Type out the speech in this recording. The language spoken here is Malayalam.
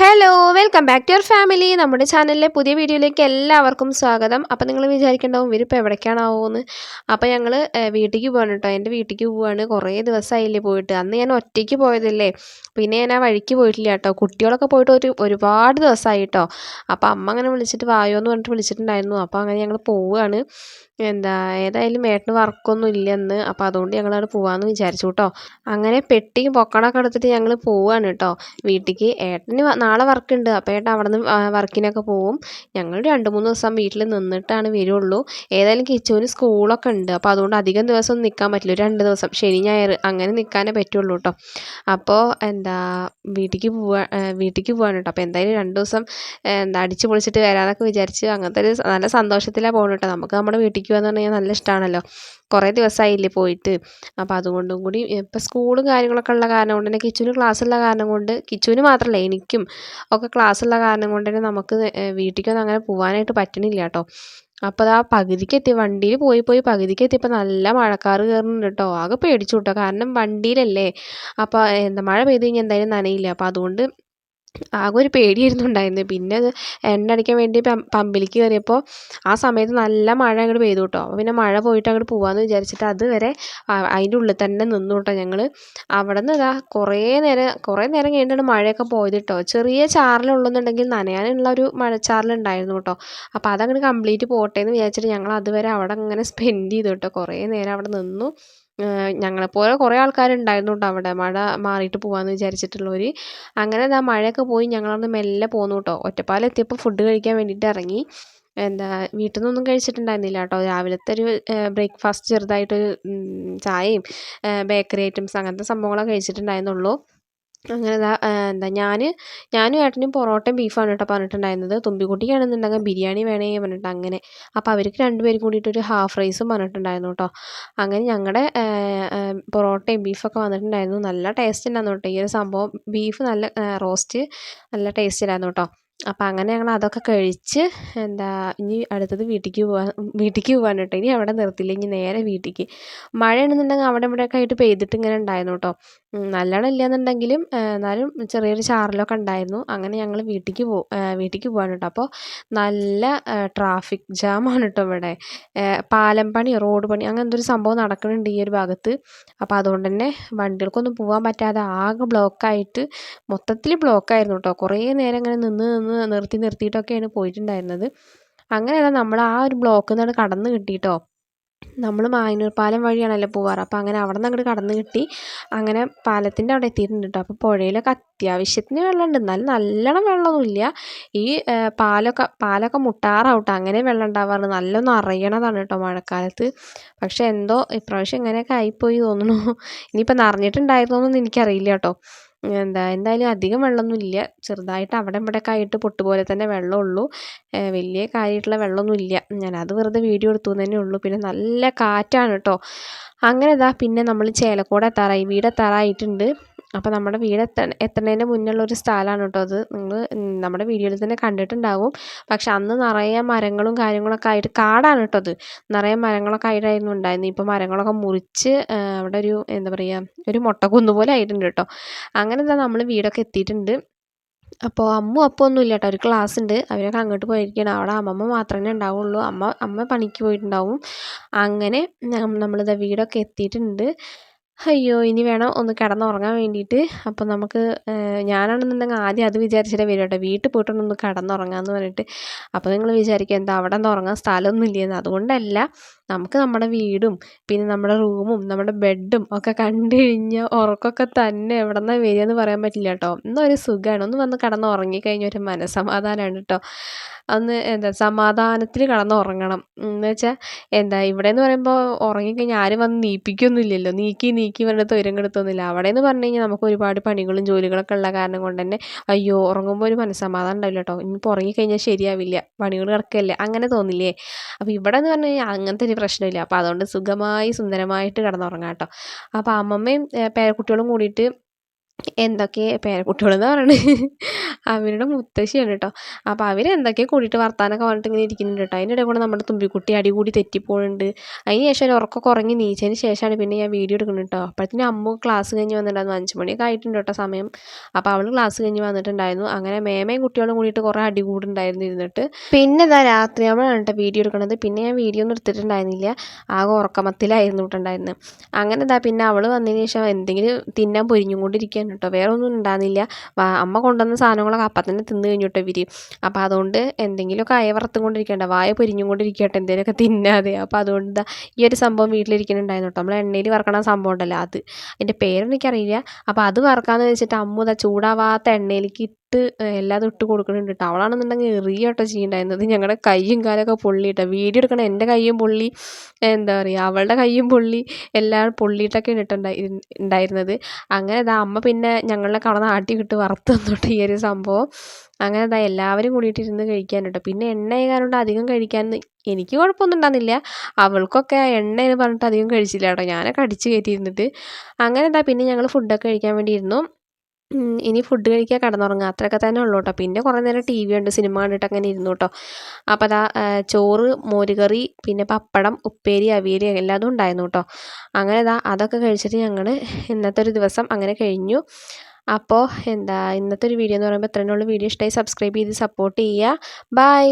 Hello welcome back to your family നമ്മുടെ ചാനലിലെ പുതിയ വീഡിയോയിലേക്ക് എല്ലാവർക്കും സ്വാഗതം. അപ്പോൾ നിങ്ങൾ വിചാരിക്കേണ്ടാവും ഇവരിപ്പോൾ എവിടേക്കാണാവോ എന്ന് അപ്പോൾ ഞങ്ങൾ വീട്ടിലേക്ക് പോകണം കേട്ടോ എന്റെ വീട്ടിലേക്ക് പോവാണ്. കുറേ ദിവസമായില്ലേ പോയിട്ട്. അന്ന് ഞാൻ ഒറ്റയ്ക്ക് പോയതല്ലേ. പിന്നെ ഞാൻ ആ വഴിക്ക് പോയിട്ടില്ല കേട്ടോ കുട്ടികളൊക്കെ പോയിട്ട് ഒരു ഒരുപാട് ദിവസമായി കേട്ടോ അപ്പോൾ അമ്മ അങ്ങനെ വിളിച്ചിട്ട് വായോ എന്ന് പറഞ്ഞിട്ട് വിളിച്ചിട്ടുണ്ടായിരുന്നു. അപ്പോൾ അങ്ങനെ ഞങ്ങൾ പോവുകയാണ് എന്താ ഏതായാലും ഏട്ടന് വർക്കൊന്നും ഇല്ലെന്ന്. അപ്പോൾ അതുകൊണ്ട് ഞങ്ങളവിടെ പോവാമെന്ന് വിചാരിച്ചു കേട്ടോ അങ്ങനെ പെട്ടിയും പൊക്കണൊക്കെ എടുത്തിട്ട് ഞങ്ങൾ പോവാണ് കേട്ടോ വീട്ടിലേക്ക് ഏട്ടന് നാളെ നാളെ വർക്കുണ്ട് അപ്പോൾ ഏട്ടൻ അവിടെ നിന്ന് വർക്കിനൊക്കെ പോവും. ഞങ്ങൾ രണ്ട് മൂന്ന് ദിവസം വീട്ടിൽ നിന്നിട്ടാണ് വരുള്ളൂ. ഏതായാലും കിച്ചുവിന് സ്കൂളൊക്കെ ഉണ്ട് അപ്പോൾ അതുകൊണ്ട് അധികം ദിവസം ഒന്നും നിൽക്കാൻ പറ്റില്ല രണ്ട് ദിവസം. ശനി ഞായർ അങ്ങനെ നിൽക്കാനേ പറ്റുള്ളൂ കേട്ടോ അപ്പോൾ എന്താ വീട്ടിലേക്ക് പോവാ വീട്ടിലേക്ക് പോവാണ് കേട്ടോ അപ്പോൾ എന്തായാലും രണ്ട് ദിവസം എന്താ അടിച്ച് പൊളിച്ചിട്ട് വരാമെന്നൊക്കെ വിചാരിച്ച് അങ്ങനത്തെ ഒരു നല്ല സന്തോഷത്തിലാണ് പോകുന്നത് കേട്ടോ നമുക്ക് നമ്മുടെ വീട്ടിലേക്ക് പോകാന്ന് പറഞ്ഞാൽ നല്ല ഇഷ്ടമാണല്ലോ കുറേ ദിവസമായില്ലേ പോയിട്ട്. അപ്പോൾ അതുകൊണ്ടും കൂടി ഇപ്പോൾ സ്കൂളും കാര്യങ്ങളൊക്കെ ഉള്ള കാരണം കൊണ്ട് തന്നെ കിച്ചുവിന് ക്ലാസ് ഉള്ള കാരണം കൊണ്ട് കിച്ചുവിന് മാത്രമല്ല എനിക്കും ഒക്കെ ക്ലാസ് ഉള്ള കാരണം കൊണ്ട് തന്നെ നമുക്ക് വീട്ടിലേക്കൊന്നും അങ്ങനെ പോകാനായിട്ട് പറ്റണില്ല കേട്ടോ അപ്പോൾ ആ പകുതിക്ക് എത്തി വണ്ടിയിൽ പോയി പോയി പകുതിക്ക് എത്തിയപ്പോൾ നല്ല മഴക്കാറ് കയറുന്നുണ്ട് കേട്ടോ ആകെ പേടിച്ചു കേട്ടോ കാരണം വണ്ടിയിലല്ലേ അപ്പോൾ എന്താ മഴ പെയ്ത് കഴിഞ്ഞാൽ എന്തായാലും നനയില്ല. അപ്പോൾ അതുകൊണ്ട് ആകെ ഒരു പേടിയായിരുന്നു ഉണ്ടായിരുന്നത് പിന്നെ എണ്ണ അടിക്കാൻ വേണ്ടി പമ്പിലേക്ക് കയറിയപ്പോൾ ആ സമയത്ത് നല്ല മഴ അങ്ങോട്ട് പെയ്തു കേട്ടോ അപ്പോൾ പിന്നെ മഴ പോയിട്ട് അങ്ങോട്ട് പോകാമെന്ന് വിചാരിച്ചിട്ട് അതുവരെ അതിന്റെ ഉള്ളിൽ തന്നെ നിന്നു കേട്ടോ ഞങ്ങൾ അവിടെ നിന്ന് ഇതാ കുറേ നേരം കുറേ നേരം കഴിഞ്ഞിട്ടാണ് മഴയൊക്കെ പോയത് കേട്ടോ ചെറിയ ചാറിലുള്ളെന്നുണ്ടെങ്കിൽ നനയാനുള്ള ഒരു മഴച്ചാറിലുണ്ടായിരുന്നു കേട്ടോ അപ്പോൾ അതങ്ങോട്ട് കംപ്ലീറ്റ് പോട്ടെ എന്ന് വിചാരിച്ചിട്ട് ഞങ്ങൾ അതുവരെ അവിടെ അങ്ങനെ സ്പെൻഡ് ചെയ്തു കേട്ടോ കുറേ നേരം അവിടെ നിന്നു. ഞങ്ങളെപ്പോലെ കുറേ ആൾക്കാരുണ്ടായിരുന്നു കേട്ടോ അവിടെ. മഴ മാറിയിട്ട് പോകാമെന്ന് വിചാരിച്ചിട്ടുള്ളവർ അങ്ങനെ ദാ മഴയൊക്കെ പോയി ഞങ്ങളവിടുന്ന് മെല്ലെ പോന്നു കേട്ടോ ഒറ്റപ്പാലം എത്തിയപ്പോൾ ഫുഡ് കഴിക്കാൻ വേണ്ടിയിട്ട് ഇറങ്ങി എന്താ വീട്ടിൽ നിന്നൊന്നും കഴിച്ചിട്ടുണ്ടായിരുന്നില്ല കേട്ടോ രാവിലത്തെ ഒരു ബ്രേക്ക്ഫാസ്റ്റ് ചെറുതായിട്ടൊരു ചായയും ബേക്കറി ഐറ്റംസ് അങ്ങനത്തെ സംഭവങ്ങളൊക്കെ കഴിച്ചിട്ടുണ്ടായിരുന്നുള്ളൂ. അങ്ങനെ എന്താ ഞാൻ ഞാനും ഏട്ടനും പൊറോട്ടയും ബീഫാണ് കേട്ടോ പറഞ്ഞിട്ടുണ്ടായിരുന്നത്. തുമ്പിക്കുട്ടിക്കാണെന്നുണ്ടെങ്കിൽ ബിരിയാണി വേണേ പറഞ്ഞിട്ട് അങ്ങനെ. അപ്പോൾ അവർക്ക് രണ്ടുപേരും കൂടിയിട്ട് ഒരു ഹാഫ് റൈസും പറഞ്ഞിട്ടുണ്ടായിരുന്നു കേട്ടോ. അങ്ങനെ ഞങ്ങളുടെ പൊറോട്ടയും ബീഫൊക്കെ വന്നിട്ടുണ്ടായിരുന്നു. നല്ല ടേസ്റ്റ് ഉണ്ടായിരുന്നു കേട്ടോ. ഈ ഒരു സംഭവം ബീഫ് നല്ല റോസ്റ്റ് നല്ല ടേസ്റ്റ് ഉണ്ടായിരുന്നു കേട്ടോ. അപ്പോൾ അങ്ങനെ ഞങ്ങൾ അതൊക്കെ കഴിച്ച് എന്താ ഇനി അടുത്തത് വീട്ടിലേക്ക് പോവാൻ വീട്ടിലേക്ക് പോകാൻ കേട്ടോ. ഇനി അവിടെ നിർത്തില്ല. ഇനി നേരെ വീട്ടിലേക്ക് മഴയാണെന്നുണ്ടെങ്കിൽ അവിടെ ഇവിടെയൊക്കെ ആയിട്ട് പെയ്തിട്ട് ഇങ്ങനെ ഉണ്ടായിരുന്നു കേട്ടോ. നല്ലോണം ഇല്ലയെന്നുണ്ടെങ്കിലും എന്നാലും ചെറിയൊരു ചാറലൊക്കെ ഉണ്ടായിരുന്നു. അങ്ങനെ ഞങ്ങൾ വീട്ടിലേക്ക് പോ വീട്ടിലേക്ക് പോകാൻ കേട്ടോ. അപ്പോൾ നല്ല ട്രാഫിക് ജാമാണ് കേട്ടോ ഇവിടെ. പാലം പണി റോഡ് പണി അങ്ങനെ എന്തൊരു സംഭവം നടക്കുന്നുണ്ട് ഈ ഒരു ഭാഗത്ത്. അപ്പോൾ അതുകൊണ്ട് തന്നെ വണ്ടികൾക്കൊന്നും പോകാൻ പറ്റാതെ ആകെ ബ്ലോക്കായിട്ട് മൊത്തത്തിൽ ബ്ലോക്കായിരുന്നു കേട്ടോ. കുറേ നേരം ഇങ്ങനെ നിന്ന് നിന്ന് നിർത്തി നിർത്തിയിട്ടൊക്കെയാണ് പോയിട്ടുണ്ടായിരുന്നത്. അങ്ങനെ അതാ നമ്മൾ ആ ഒരു ബ്ലോക്കിൽ നിന്നാണ് കടന്ന് കിട്ടിയിട്ടോ നമ്മൾ മായനൂർ പാലം വഴിയാണല്ലോ പോവാറ്. അപ്പോൾ അങ്ങനെ അവിടെ നിന്ന് അങ്ങോട്ട് കടന്ന് കിട്ടി. അങ്ങനെ പാലത്തിന്റെ അവിടെ എത്തിയിട്ടുണ്ട് കേട്ടോ അപ്പോൾ പുഴയിലൊക്കെ അത്യാവശ്യത്തിന് വെള്ളമുണ്ട് എന്നാലും നല്ലോണം വെള്ളമൊന്നുമില്ല ഈ പാലൊക്കെ പാലൊക്കെ മുട്ടാറാവട്ടെ. അങ്ങനെ വെള്ളം ഉണ്ടാവാറുണ്ട് നല്ലൊന്നും അറിയണതാണ് കേട്ടോ മഴക്കാലത്ത്. പക്ഷേ എന്തോ ഇപ്രാവശ്യം ഇങ്ങനെയൊക്കെ ആയിപ്പോയി തോന്നുന്നു. ഇനിയിപ്പോൾ നിറഞ്ഞിട്ടുണ്ടായിരുന്നോന്നൊന്നും എനിക്കറിയില്ല കേട്ടോ എന്താ എന്തായാലും അധികം വെള്ളമൊന്നുമില്ല ചെറുതായിട്ട് അവിടെ ഇവിടെയൊക്കെ ആയിട്ട് പൊട്ടുപോലെ തന്നെ വെള്ളമുള്ളൂ. വലിയ കാര്യമായിട്ടുള്ള വെള്ളമൊന്നുമില്ല അത് വെറുതെ വീഡിയോ എടുത്തു തന്നെ ഉള്ളൂ. പിന്നെ നല്ല കാറ്റാണ് കേട്ടോ. അങ്ങനെ ഇതാ പിന്നെ നമ്മൾ ചേലക്കോട് എത്താറായി വീട് എത്താറായിട്ടുണ്ട് അപ്പോൾ നമ്മുടെ വീട് എത്ത എത്തുന്നതിന്റെ മുന്നുള്ള ഒരു സ്ഥലമാണ് കേട്ടോ അത്. നിങ്ങൾ നമ്മുടെ വീഡിയോയിൽ തന്നെ കണ്ടിട്ടുണ്ടാവും. പക്ഷെ അന്ന് നിറയെ മരങ്ങളും കാര്യങ്ങളൊക്കെ ആയിട്ട് കാടാണ് കേട്ടോ അത്. നിറയെ മരങ്ങളൊക്കെ ആയിട്ടായിരുന്നു ഉണ്ടായിരുന്നത് ഇപ്പോൾ മരങ്ങളൊക്കെ മുറിച്ച് അവിടെ ഒരു എന്താ പറയുക ഒരു മുട്ടക്കുന്ന് പോലെ ആയിട്ടുണ്ട് കേട്ടോ അങ്ങനെ എന്താ നമ്മൾ വീടൊക്കെ എത്തിയിട്ടുണ്ട്. അപ്പോൾ അമ്മ അപ്പോൾ ഒന്നും ഇല്ല കേട്ടോ ഒരു ക്ലാസ് ഉണ്ട്. അവരൊക്കെ അങ്ങോട്ട് പോയിരിക്കുകയാണ് അവിടെ അമ്മമ്മ മാത്രമേ ഉണ്ടാവുള്ളൂ. അമ്മ അമ്മ പണിക്ക് പോയിട്ടുണ്ടാവും. അങ്ങനെ നമ്മളിതാ വീടൊക്കെ എത്തിയിട്ടുണ്ട്. അയ്യോ ഇനി വേണം ഒന്ന് കിടന്നുറങ്ങാൻ വേണ്ടിയിട്ട്. അപ്പോൾ നമുക്ക് ഞാനാണെന്നുണ്ടെങ്കിൽ ആദ്യം അത് വിചാരിച്ചിട്ടേ വരും കേട്ടോ. വീട്ടിൽ പോയിട്ടൊന്ന് കിടന്നുറങ്ങാമെന്ന് പറഞ്ഞിട്ട്. അപ്പോൾ നിങ്ങൾ വിചാരിക്കും എന്താ അവിടെ നിന്ന് ഉറങ്ങാൻ സ്ഥലമൊന്നും ഇല്ലെന്ന്. അതുകൊണ്ടല്ല നമുക്ക് നമ്മുടെ വീടും പിന്നെ നമ്മുടെ റൂമും നമ്മുടെ ബെഡും ഒക്കെ കണ്ടു കഴിഞ്ഞാൽ ഉറക്കമൊക്കെ തന്നെ എവിടെ നിന്നാണ് വരിക എന്ന് പറയാൻ പറ്റില്ല കേട്ടോ. എന്നാൽ ഒരു സുഖമാണ് ഒന്ന് വന്ന് കിടന്ന് ഉറങ്ങിക്കഴിഞ്ഞാൽ ഒരു മനസ്സമാധാനമാണ് കേട്ടോ. ഒന്ന് എന്താ സമാധാനത്തിൽ കിടന്നുറങ്ങണം. എന്ന് വെച്ചാൽ എന്താ ഇവിടെ എന്ന് പറയുമ്പോൾ ഉറങ്ങിക്കഴിഞ്ഞാൽ ആരും വന്ന് നീപ്പിക്കൊന്നുമില്ലല്ലോ. നീക്കി നീക്കി പറഞ്ഞിട്ട് തൊരം കെടുത്തൊന്നുമില്ല. അവിടെ എന്ന് പറഞ്ഞു കഴിഞ്ഞാൽ നമുക്ക് ഒരുപാട് പണികളും ജോലികളൊക്കെ ഉള്ള കാരണം കൊണ്ട് തന്നെ അയ്യോ ഉറങ്ങുമ്പോൾ ഒരു മനസ്സമാധാനം ഉണ്ടാവില്ല കേട്ടോ ഇനിയിപ്പോൾ ഉറങ്ങിക്കഴിഞ്ഞാൽ ശരിയാവില്ല. പണികൾ കിടക്കല്ലേ? അങ്ങനെ തോന്നില്ലേ? അപ്പോൾ ഇവിടെ എന്ന് പറഞ്ഞു കഴിഞ്ഞാൽ അങ്ങനത്തെ ഒരു പ്രശ്നമില്ല. അപ്പോൾ അതുകൊണ്ട് സുഖമായി സുന്ദരമായിട്ട് കിടന്നുറങ്ങാം കേട്ടോ അപ്പോൾ അമ്മമ്മയും പേരക്കുട്ടികളും കൂടിയിട്ട് എന്തൊക്കെ പേരക്കുട്ടികളെന്ന് പറയണത് അവരുടെ മുത്തശ്ശിയാണ് കേട്ടോ അപ്പോൾ അവർ എന്തൊക്കെയോ കൂടിയിട്ട് വർത്താനൊക്കെ പറഞ്ഞിട്ട് ഇങ്ങനെ ഇരിക്കുന്നുണ്ട് കേട്ടോ അതിന്റെ ഇടയിൽ കൂടെ നമ്മുടെ തുമ്പിക്കുട്ടി അടി കൂടി തെറ്റിപ്പോഴുണ്ട് അതിന് ശേഷം ഒരു ഉറക്കമൊക്കെ ഉറങ്ങി നീച്ചതിന് ശേഷമാണ് പിന്നെ ഞാൻ വീഡിയോ എടുക്കുന്നത് കേട്ടോ അപ്പോഴത്തേനും അമ്മ ക്ലാസ് കഴിഞ്ഞ് വന്നിട്ടുണ്ടായിരുന്നു. അഞ്ച് മണിയൊക്കെ ആയിട്ടുണ്ട് കേട്ടോ സമയം. അപ്പോൾ അവൾ ക്ലാസ് കഴിഞ്ഞ് വന്നിട്ടുണ്ടായിരുന്നു. അങ്ങനെ മേമയും കുട്ടികളും കൂടിയിട്ട് കുറേ അടി കൂടുണ്ടായിരുന്നു ഇരുന്നിട്ട്. പിന്നെ ഇതാ രാത്രി നമ്മളാണ് കേട്ടോ വീഡിയോ എടുക്കുന്നത്. പിന്നെ ഞാൻ വീഡിയോ ഒന്നും എടുത്തിട്ടുണ്ടായിരുന്നില്ല. ആകെ ഉറക്കമത്തിലായിരുന്നു കേട്ടുണ്ടായിരുന്നത് അങ്ങനെ ഇതാ പിന്നെ അവൾ വന്നതിന് ശേഷം എന്തെങ്കിലും തിന്നാൻ പൊരിഞ്ഞും കൊണ്ടിരിക്കുകയാണ് കേട്ടോ വേറെ ഒന്നും ഉണ്ടായിരുന്നില്ല. അമ്മ കൊണ്ടുവന്ന സാധനങ്ങളൊക്കെ അപ്പം തന്നെ തിന്ന് കഴിഞ്ഞിട്ട് ഇവർ അപ്പോൾ അതുകൊണ്ട് എന്തെങ്കിലുമൊക്കെ അയ കൊണ്ടിരിക്കേണ്ട വായ പൊരിഞ്ഞും കൊണ്ടിരിക്കട്ടെ എന്തെങ്കിലുമൊക്കെ തിന്നാതെ അപ്പോൾ അതുകൊണ്ട് ഈ ഒരു സംഭവം വീട്ടിലിരിക്കുന്നുണ്ടായിരുന്നു കേട്ടോ. നമ്മൾ എണ്ണയിൽ വറക്കണ സംഭവം ഉണ്ടല്ലോ അത്. അതിന്റെ പേരെനിക്കറിയില്ല അപ്പോൾ അത് വറക്കാമെന്ന് വെച്ചിട്ട് അമ്മ ചൂടാവാത്ത എണ്ണയിലേക്ക് ഇട്ട് എല്ലാതും ഇട്ട് കൊടുക്കുന്നുണ്ട് കേട്ടോ അവളാണെന്നുണ്ടെങ്കിൽ എറിയ കേട്ടോ ചെയ്യുന്നുണ്ടായിരുന്നത് ഞങ്ങളുടെ കൈയും കാലൊക്കെ പൊള്ളി കേട്ടോ വീഡിയോ എടുക്കണ എന്റെ കൈയും പൊള്ളി എന്താ പറയുക അവളുടെ കൈയും പൊള്ളി എല്ലാം പൊള്ളിയിട്ടൊക്കെ ഇട്ടുണ്ടായി ഉണ്ടായിരുന്നത് അങ്ങനെ ഇതാ അമ്മ പിന്നെ ഞങ്ങളെ കടന്ന് ആട്ടി വിട്ട് വറുത്ത് തന്നോട്ടെ ഈ ഒരു സംഭവം. അങ്ങനെ ഇതാ എല്ലാവരും കൂടിയിട്ട് ഇരുന്ന് കഴിക്കാൻ കേട്ടോ പിന്നെ എണ്ണ ആയതുകൊണ്ട് അധികം കഴിക്കാൻ എനിക്ക് കുഴപ്പമൊന്നും ഉണ്ടായിരുന്നില്ല അവൾക്കൊക്കെ എണ്ണ എന്ന് പറഞ്ഞിട്ട് അധികം കഴിച്ചില്ല കേട്ടോ ഞാനൊക്കെ അടിച്ച് കയറ്റിയിരുന്നിട്ട് അങ്ങനെ ഇതാ പിന്നെ ഞങ്ങൾ ഫുഡൊക്കെ കഴിക്കാൻ വേണ്ടി ഇരുന്നു. ഇനി ഫുഡ് കഴിക്കുക കിടന്നുറങ്ങുക അത്രയൊക്കെ തന്നെ ഉള്ളൂ കേട്ടോ പിന്നെ കുറേ നേരം ടി വി ഉണ്ട് സിനിമ കണ്ടിട്ട് അങ്ങനെ ഇരുന്നു കേട്ടോ അപ്പോൾ അതാ ചോറ് മോരുകറി പിന്നെ പപ്പടം ഉപ്പേരി അവിയൽ എല്ലാതും ഉണ്ടായിരുന്നു കേട്ടോ അങ്ങനെ ഇതാ അതൊക്കെ കഴിച്ചിട്ട് ഞങ്ങൾ ഇന്നത്തെ ഒരു ദിവസം അങ്ങനെ കഴിഞ്ഞു. അപ്പോൾ എന്താ ഇന്നത്തെ ഒരു വീഡിയോ എന്ന് പറയുമ്പോൾ ഇത്രയുള്ള വീഡിയോ ഇഷ്ടമായി സബ്സ്ക്രൈബ് ചെയ്ത് സപ്പോർട്ട് ചെയ്യുക. ബൈ